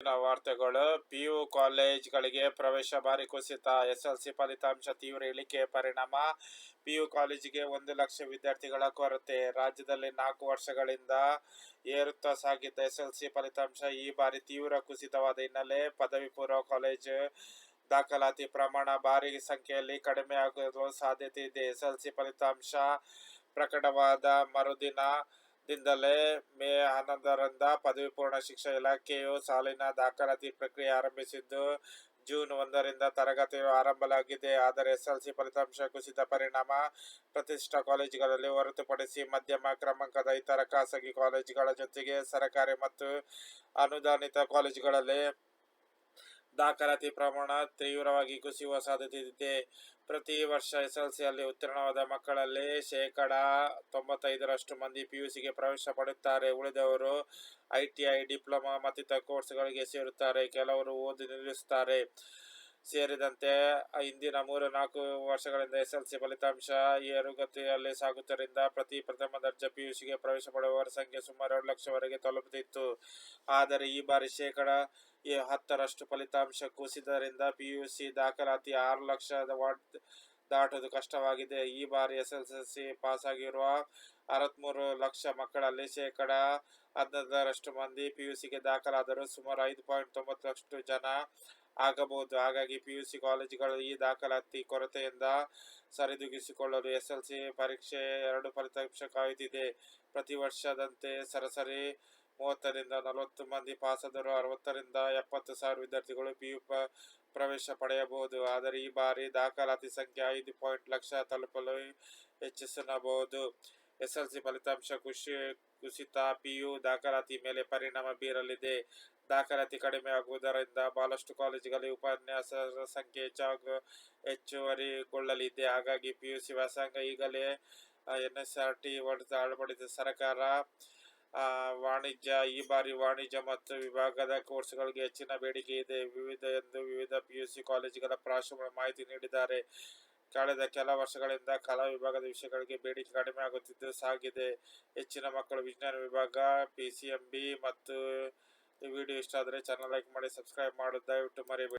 ವಾರ್ತೆಗಳು. ಪಿಯು ಕಾಲೇಜ್ಗಳಿಗೆ ಪ್ರವೇಶ ಭಾರಿ ಕುಸಿತ. ಎಸ್ಎಲ್ಸಿ ಫಲಿತಾಂಶ ತೀವ್ರ ಇಳಿಕೆ ಪರಿಣಾಮ. ಪಿಯು ಕಾಲೇಜಿಗೆ ಒಂದು ಲಕ್ಷ ವಿದ್ಯಾರ್ಥಿಗಳ ಕೊರತೆ. ರಾಜ್ಯದಲ್ಲಿ ನಾಲ್ಕು ವರ್ಷಗಳಿಂದ ಏರುತ್ತಾ ಸಾಗಿದ್ದ ಎಸ್ಎಲ್ಸಿ ಫಲಿತಾಂಶ ಈ ಬಾರಿ ತೀವ್ರ ಕುಸಿತವಾದ ಹಿನ್ನೆಲೆ ಪದವಿ ಪೂರ್ವ ಕಾಲೇಜು ದಾಖಲಾತಿ ಪ್ರಮಾಣ ಭಾರಿ ಸಂಖ್ಯೆಯಲ್ಲಿ ಕಡಿಮೆಯಾಗುವ ಸಾಧ್ಯತೆ ಇದೆ. ಎಸ್ಎಲ್ಸಿ ಫಲಿತಾಂಶ ಪ್ರಕಟವಾದ ಮರುದಿನ ದಿಂದಲೇ ಮೇ ಹನ್ನೊಂದರಿಂದ ಪದವಿ ಪೂರ್ಣ ಶಿಕ್ಷಣ ಇಲಾಖೆಯು ಸಾಲಿನ ದಾಖಲಾತಿ ಪ್ರಕ್ರಿಯೆ ಆರಂಭಿಸಿದ್ದು, ಜೂನ್ ಒಂದರಿಂದ ತರಗತಿಯು ಆರಂಭವಾಗಿದೆ. ಆದರೆ ಎಸ್ಎಲ್ಸಿ ಫಲಿತಾಂಶ ಕುಸಿದ ಪರಿಣಾಮ ಪ್ರತಿಷ್ಠಾ ಕಾಲೇಜುಗಳಲ್ಲಿ ಹೊರತುಪಡಿಸಿ ಮಧ್ಯಮ ಕ್ರಮಾಂಕದ ಇತರ ಖಾಸಗಿ ಕಾಲೇಜುಗಳ ಜೊತೆಗೆ ಸರಕಾರಿ ಮತ್ತು ಅನುದಾನಿತ ಕಾಲೇಜುಗಳಲ್ಲಿ ದಾಖಲಾತಿ ಪ್ರಮಾಣ ತೀವ್ರವಾಗಿ ಕುಸಿಯುವ ಸಾಧ್ಯತೆ ಇದೆ. ಪ್ರತಿ ವರ್ಷ ಎಸ್ ಎಲ್ ಸಿಯಲ್ಲಿ ಉತ್ತೀರ್ಣವಾದ ಮಕ್ಕಳಲ್ಲಿ ಶೇಕಡಾ ತೊಂಬತ್ತೈದರಷ್ಟು ಮಂದಿ ಪಿಯುಸಿಗೆ ಪ್ರವೇಶ ಪಡೆಯುತ್ತಾರೆ. ಉಳಿದವರು ಐಟಿಐ ಡಿಪ್ಲೊಮಾ ಮತ್ತಿತರ ಕೋರ್ಸ್ಗಳಿಗೆ ಸೇರುತ್ತಾರೆ. ಕೆಲವರು ಓದಿ ನಿಲ್ಲಿಸುತ್ತಾರೆ. ಸೇರಿದಂತೆ ಹಿಂದಿನ ಮೂರು ನಾಲ್ಕು ವರ್ಷಗಳಿಂದ ಎಸ್ ಎಲ್ ಸಿ ಫಲಿತಾಂಶ ಏರುಗತಿಯಲ್ಲಿ ಸಾಗುತ್ತಿದ್ದರಿಂದ ಪ್ರತಿ ಪ್ರಥಮ ದರ್ಜೆ ಪಿಯುಸಿಗೆ ಪ್ರವೇಶ ಪಡೆಯುವವರ ಸಂಖ್ಯೆ ಸುಮಾರು ಎರಡು ಲಕ್ಷವರೆಗೆ ತಲುಪುತ್ತಿತ್ತು. ಆದರೆ ಈ ಬಾರಿ ಶೇಕಡ ಹತ್ತರಷ್ಟು ಫಲಿತಾಂಶ ಕುಸಿದರಿಂದ ಪಿಯುಸಿ ದಾಖಲಾತಿ ಆರು ಲಕ್ಷದ ದಾಟುವುದು ಕಷ್ಟವಾಗಿದೆ. ಈ ಬಾರಿ ಎಸ್ ಎಲ್ ಸಿ ಪಾಸಾಗಿರುವ ಅರವತ್ಮೂರು ಲಕ್ಷ ಮಕ್ಕಳಲ್ಲಿ ಶೇಕಡ ಹದಿನೈದರಷ್ಟು ಮಂದಿ ಪಿಯುಸಿಗೆ ದಾಖಲಾದರೂ ಸುಮಾರು ಐದು ಪಾಯಿಂಟ್ ತೊಂಬತ್ತರಷ್ಟು ಜನ ಆಗಬಹುದು. ಹಾಗಾಗಿ ಪಿಯುಸಿ ಕಾಲೇಜುಗಳು ಈ ದಾಖಲಾತಿ ಕೊರತೆಯಿಂದ ಸರಿದೂಗಿಸಿಕೊಳ್ಳಲು ಎಸ್ ಎಲ್ ಸಿ ಪರೀಕ್ಷೆ ಎರಡು ಫಲಿತಾಂಶ ಕಾಯುತ್ತಿದೆ ಪ್ರತಿ ವರ್ಷದಂತೆ ಸರಾಸರಿ ಮೂವತ್ತರಿಂದ ನಲವತ್ತು ಮಂದಿ ಪಾಸಾದರೂ ಅರವತ್ತರಿಂದ ಎಪ್ಪತ್ತು ಸಾವಿರ ವಿದ್ಯಾರ್ಥಿಗಳು ಪಿಯು ಪ್ರವೇಶ ಪಡೆಯಬಹುದು. ಆದರೆ ಈ ಬಾರಿ ದಾಖಲಾತಿ ಸಂಖ್ಯೆ ಐದು ಪಾಯಿಂಟ್ ಲಕ್ಷ ತಲುಪಲು ಹೆಚ್ಚಿಸಬಹುದು ಎಸ್ ಎಲ್ ಸಿ ಫಲಿತಾಂಶ ಖುಷಿ ಕುಸಿತ ಪಿಯು ದಾಖಲಾತಿ ಮೇಲೆ ಪರಿಣಾಮ ಬೀರಲಿದೆ. ದಾಖಲಾತಿ ಕಡಿಮೆಯಾಗುವುದರಿಂದ ಬಹಳಷ್ಟು ಕಾಲೇಜುಗಳಲ್ಲಿ ಉಪನ್ಯಾಸಕರ ಸಂಖ್ಯೆ ಹೆಚ್ಚಾಗ ಹೆಚ್ಚುವರಿಗೊಳ್ಳಲಿದೆ. ಹಾಗಾಗಿ ಪಿ ಯು ಸಿ ವ್ಯಾಸಂಗ ಈಗಲೇ N S R T NSRT ಅಳವಡಿಸಿದ. ಸರ್ಕಾರ ವಾಣಿಜ್ಯ, ಈ ಬಾರಿ ವಾಣಿಜ್ಯ ಮತ್ತು ವಿಭಾಗದ ಕೋರ್ಸ್ಗಳಿಗೆ ಹೆಚ್ಚಿನ ಬೇಡಿಕೆ ಇದೆ. ವಿವಿಧ ಎಂದು ವಿವಿಧ ಸಿ ಕಾಲೇಜುಗಳ ಪ್ರಾಂಶುಪಾಲರು ಮಾಹಿತಿ ನೀಡಿದ್ದಾರೆ. ಕಳೆದ ಕೆಲ ವರ್ಷಗಳಿಂದ ಕಲಾ ವಿಭಾಗದ ವಿಷಯಗಳಿಗೆ ಬೇಡಿಕೆ ಕಡಿಮೆಯಾಗುತ್ತಿದ್ದು ಸಾಗಿದೆ. ಹೆಚ್ಚಿನ ಮಕ್ಕಳು ವಿಜ್ಞಾನ ವಿಭಾಗ ಪಿಸಿಎಂಬಿ ಮತ್ತು ಈ ವಿಡಿಯೋ ಇಷ್ಟ ಆದರೆ ಚಾನೆಲ್ ಲೈಕ್ ಮಾಡಿ ಸಬ್ಸ್ಕ್ರೈಬ್ ಮಾಡಿ ದಯವಿಟ್ಟು ಮರಿಬೇಡಿ.